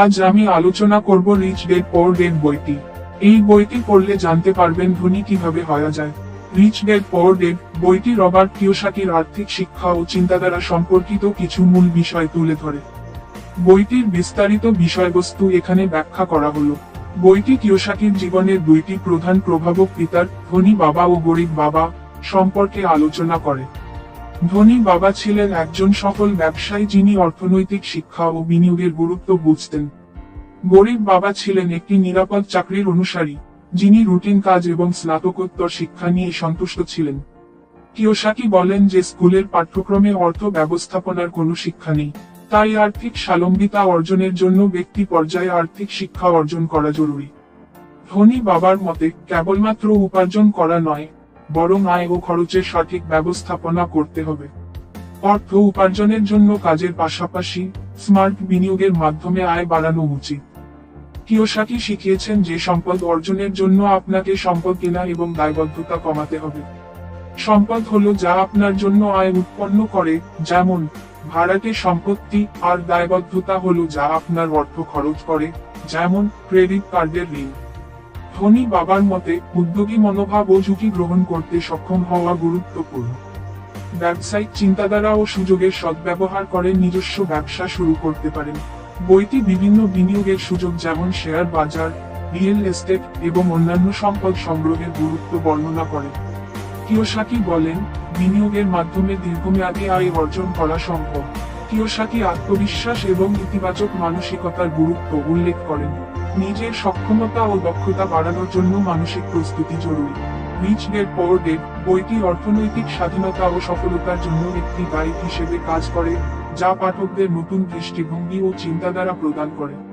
আজ আমি আলোচনা করব রিচ ডেড পোর ডেড বইটি। এই বইটি পড়লে জানতে পারবেন ধনী কীভাবে হওয়া যায়। রিচ ডেড পোর ডেড বইটি রবার্ট কিওসাকির আর্থিক শিক্ষা ও চিন্তাধারা সম্পর্কিত কিছু মূল বিষয় তুলে ধরে। বইটির বিস্তারিত বিষয়বস্তু এখানে ব্যাখ্যা করা হলো। বইটি কিওসাকির জীবনের দুইটি প্রধান প্রভাবক পিতার, ধনী বাবা ও গরিব বাবা সম্পর্কে আলোচনা করে। ধনী বাবা ছিলেন একজন সফল ব্যবসায়ী যিনি অর্থনৈতিক শিক্ষা ও বিনিয়োগের গুরুত্ব বুঝতেন। গরিব বাবা ছিলেন একটি নিরাপদ চাকরির অনুসারী, যিনি রুটিন কাজ এবং স্নাতকোত্তর শিক্ষা নিয়ে সন্তুষ্ট ছিলেন। কিওসাকি বলেন যে স্কুলের পাঠ্যক্রমে অর্থ ব্যবস্থাপনার কোনো শিক্ষা নেই, তাই আর্থিক সালম্বিতা অর্জনের জন্য ব্যক্তি পর্যায়ে আর্থিক শিক্ষা অর্জন করা জরুরি। ধনী বাবার মতে কেবলমাত্র উপার্জন করা নয় বরং আয় ও খরচের সঠিক ব্যবস্থাপনা করতে হবে। অর্থ উপার্জনের জন্য কাজের পাশাপাশি স্মার্ট বিনিয়োগের মাধ্যমে আয় বাড়ানো উচিত। কিওসাকি শিখিয়েছেন যে সম্পদ অর্জনের জন্য আপনাকে সম্পদ কেনা এবং দায়বদ্ধতা কমাতে হবে। সম্পদ হলো যা আপনার জন্য আয় উৎপন্ন করে, যেমন ভাড়াটে সম্পত্তি আর দায়বদ্ধতা হলো যা আপনার অর্থ খরচ করে, যেমন ক্রেডিট কার্ডের ঋণ। ধনী বাবার মতে, উদ্যোগী মনোভাব ও ঝুঁকি গ্রহণ করতে সক্ষম হওয়া গুরুত্বপূর্ণ। ব্যবসায়িক চিন্তাধারা ও সুযোগের সদ্ব্যবহার করে নিজস্ব ব্যবসা শুরু করতে পারেন। বইটি বিভিন্ন বিনিয়োগের সুযোগ যেমন শেয়ার বাজার, রিয়েল এস্টেট এবং অন্যান্য সম্পদ সংগ্রহের গুরুত্ব বর্ণনা করে। কিওসাকি বলেন, বিনিয়োগের মাধ্যমে দীর্ঘমেয়াদী আয় অর্জন করা সম্ভব। কিওসাকি আত্মবিশ্বাস এবং ইতিবাচক মানসিকতার গুরুত্ব উল্লেখ করেন। নিজের সক্ষমতা ও দক্ষতা বাড়ানোর জন্য মানসিক প্রস্তুতি জরুরি। রিচ ডেড পোর ডেড বইটি অর্থনৈতিক স্বাধীনতা ও সফলতার জন্য একটি গাইড হিসেবে কাজ করে, যা পাঠকদের নতুন দৃষ্টিভঙ্গি ও চিন্তাধারা প্রদান করে।